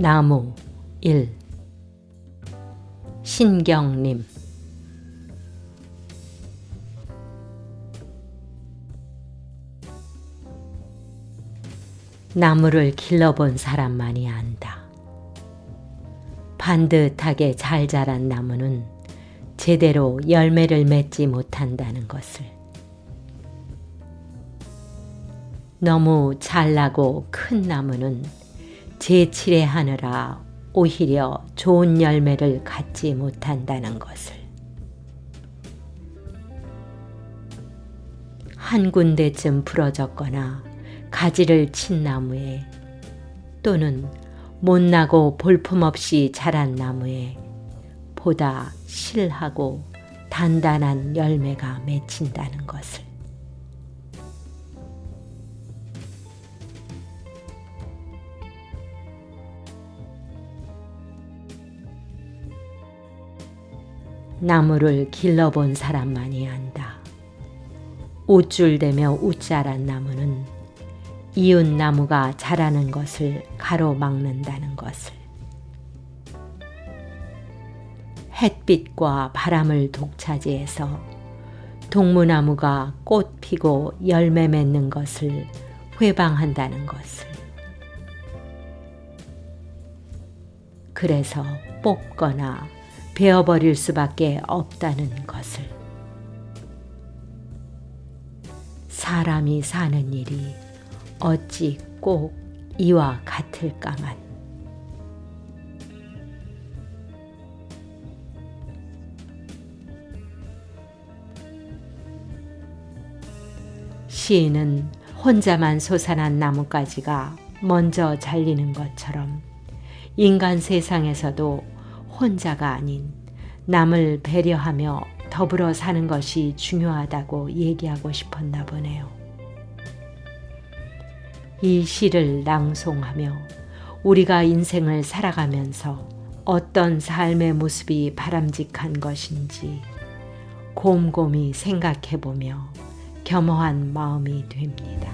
나무 1 신경림 나무를 길러본 사람만이 안다. 반듯하게 잘 자란 나무는 제대로 열매를 맺지 못한다는 것을. 너무 잘나고 큰 나무는 제칠해 하느라 오히려 좋은 열매를 갖지 못한다는 것을. 한 군데쯤 부러졌거나 가지를 친 나무에 또는 못나고 볼품없이 자란 나무에 보다 실하고 단단한 열매가 맺힌다는 것을. 나무를 길러본 사람만이 안다. 우쭐대며 웃자란 나무는 이웃 나무가 자라는 것을 가로막는다는 것을. 햇빛과 바람을 독차지해서 동무나무가 꽃 피고 열매 맺는 것을 회방한다는 것을. 그래서 뽑거나 베어버릴 수밖에 없다는 것을. 사람이 사는 일이 어찌 꼭 이와 같을까만. 시인은 혼자만 솟아난 나뭇가지가 먼저 잘리는 것처럼 인간 세상에서도 혼자가 아닌 남을 배려하며 더불어 사는 것이 중요하다고 얘기하고 싶었나 보네요. 이 시를 낭송하며 우리가 인생을 살아가면서 어떤 삶의 모습이 바람직한 것인지 곰곰이 생각해 보며 겸허한 마음이 됩니다.